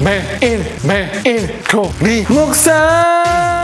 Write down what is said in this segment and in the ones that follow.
매일 매일 교리 묵상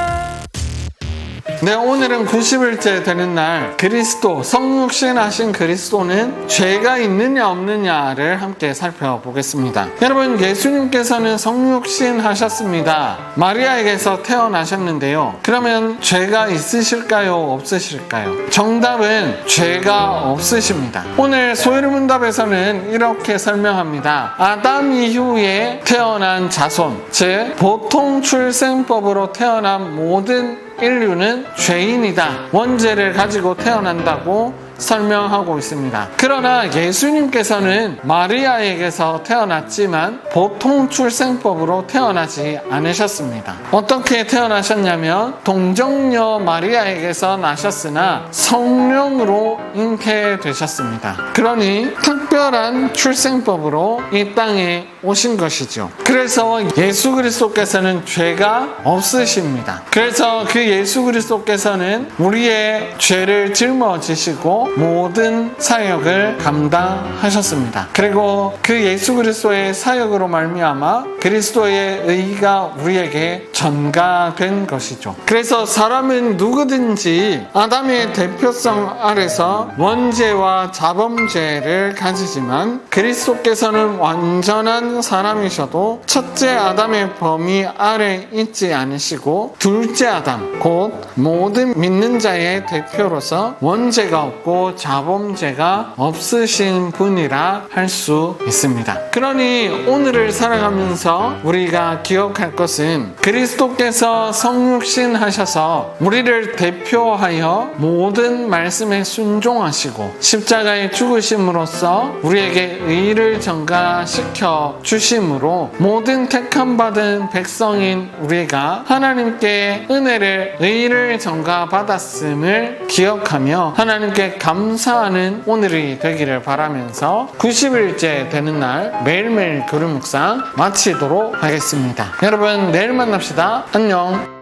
네, 오늘은 90일째 되는 날 그리스도 성육신 하신 그리스도는 죄가 있느냐 없느냐를 함께 살펴보겠습니다. 여러분, 예수님께서는 성육신 하셨습니다. 마리아에게서 태어나셨는데요. 그러면 죄가 있으실까요? 없으실까요? 정답은 죄가 없으십니다. 오늘 소유문답에서는 이렇게 설명합니다. 아담 이후에 태어난 자손, 즉 보통 출생법으로 태어난 모든 인류는 죄인이다. 원죄를 가지고 태어난다고 설명하고 있습니다. 그러나 예수님께서는 마리아에게서 태어났지만 보통 출생법으로 태어나지 않으셨습니다. 어떻게 태어나셨냐면 동정녀 마리아에게서 나셨으나 성령으로 잉태되셨습니다. 그러니 특별한 출생법으로 이 땅에 오신 것이죠. 그래서 예수 그리스도께서는 죄가 없으십니다. 그래서 그 예수 그리스도께서는 우리의 죄를 짊어지시고 모든 사역을 감당하셨습니다. 그리고 그 예수 그리스도의 사역으로 말미암아 그리스도의 의가 우리에게 전가된 것이죠. 그래서 사람은 누구든지 아담의 대표성 아래서 원죄와 자범죄를 가지지만 그리스도께서는 완전한 사람이셔도 첫째 아담의 범위 아래 있지 않으시고 둘째 아담 곧 모든 믿는 자의 대표로서 원죄가 없고 자범죄가 없으신 분이라 할 수 있습니다. 그러니 오늘을 살아가면서 우리가 기억할 것은 그리스도께서 성육신 하셔서 우리를 대표하여 모든 말씀에 순종하시고 십자가에 죽으심으로써 우리에게 의를 전가시켜 주심으로 모든 택함 받은 백성인 우리가 하나님께 은혜를 의를 전가 받았음을 기억하며 하나님께 감사하는 오늘이 되기를 바라면서 90일째 되는 날 매일매일 교류 묵상 마치도록 하겠습니다. 여러분 내일 만납시다. 안녕.